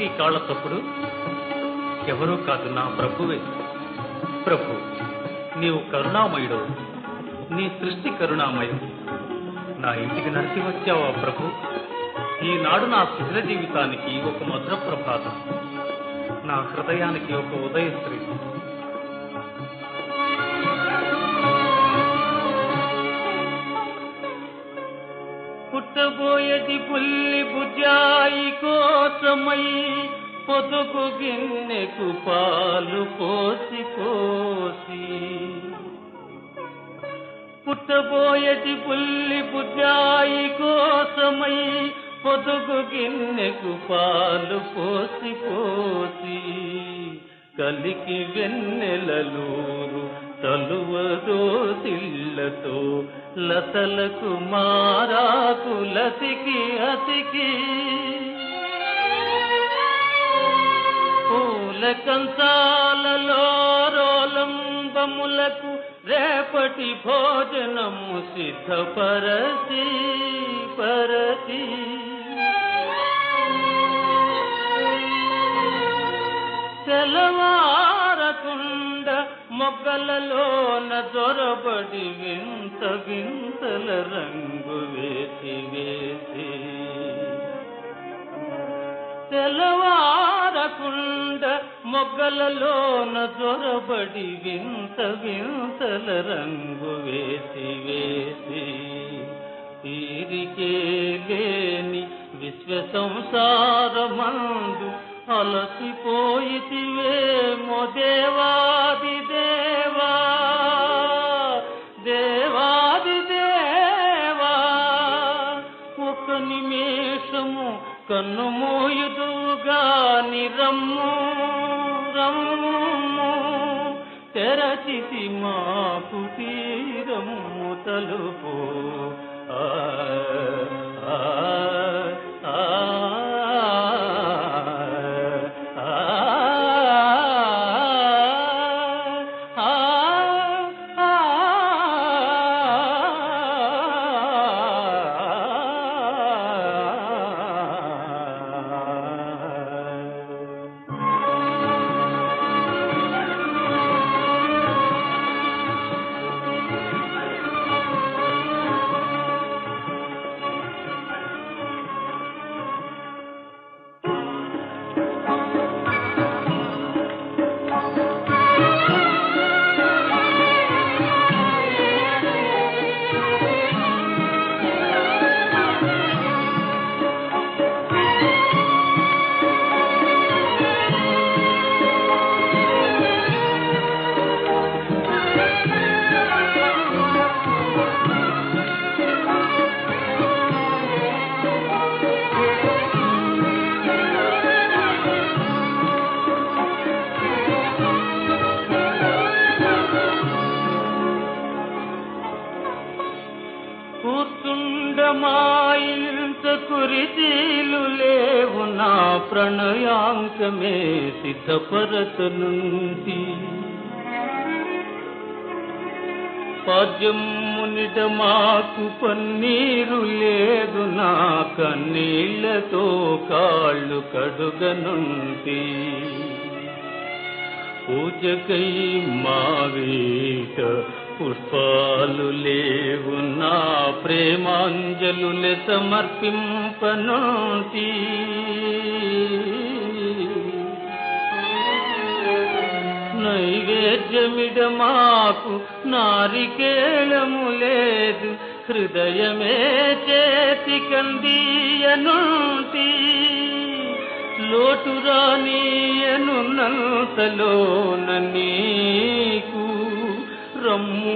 ఎవరిది ఈ కాళ్ళ తప్పుడు? ఎవరూ కాదు నా ప్రభువే. ప్రభు నీవు కరుణామయుడు నీ సృష్టి కరుణామయం నా ఇంటికి నడిచి వచ్చావా ప్రభు? ఈనాడు నా శిథిల జీవితానికి ఒక మధుర ప్రభాతం నా హృదయానికి ఒక ఉదయశ్రీ. పుట్టబోయేది పుల్లి బుజాయి కోసమై పొదుగు గిన్నెకు పాలు పోసి పోసి. పుట్టబోయేది పుల్లి బుజాయి కోసమై పొదుగు గిన్నెకు పాలు పోసి పోసి. కలికి వెన్నెలలూరు తలువదో తిల్లతో లతలకు మారాకు లతికి అతికి. పూల కంచాలలో రోలంబములకు రేపటి భోజనము సిద్ధపరసి పరసి తెలవారకుండ మొగ్గలలోన దొరబడి వింత వింతల రంగు వేసి వేసి. తెలవారకుండ మొగ్గలలోన దొరబడి వింత వింతల రంగు వేసి వేసి. తీరికే లేని విశ్వ సంసారమందు అలసిపోయితివే మోదే కన్ను మోయుదుగాని నిరమ్ము రమ్ము తెరచితి మా కుటీరము తలుపు. కూర్చుండమాయింత కురితీలు లేవు నా ప్రణయాంకమే సిద్ధపరత నుండి పద్యమునిట మాకు పన్నీరు లేదు నా కన్నీళ్ళతో కాళ్ళు కడుగనుంటి. పూజకై మావీట పుష్పాలు లేవు నా ప్రేమాంజలులె సమర్పింపనుంటి నైవేద్యమిడ మాకు నారికేళము లేదు హృదయమే చేతి కందీయనుంటి లోటు రానియను నంతలోన రమ్ము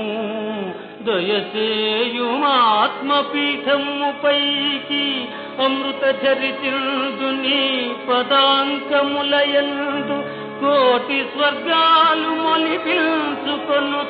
దయసేయుమాత్మపీఠము పైకి అమృత చరితిందు పదాంకములయందు కోటి స్వర్గాలు మొలిపించుకొను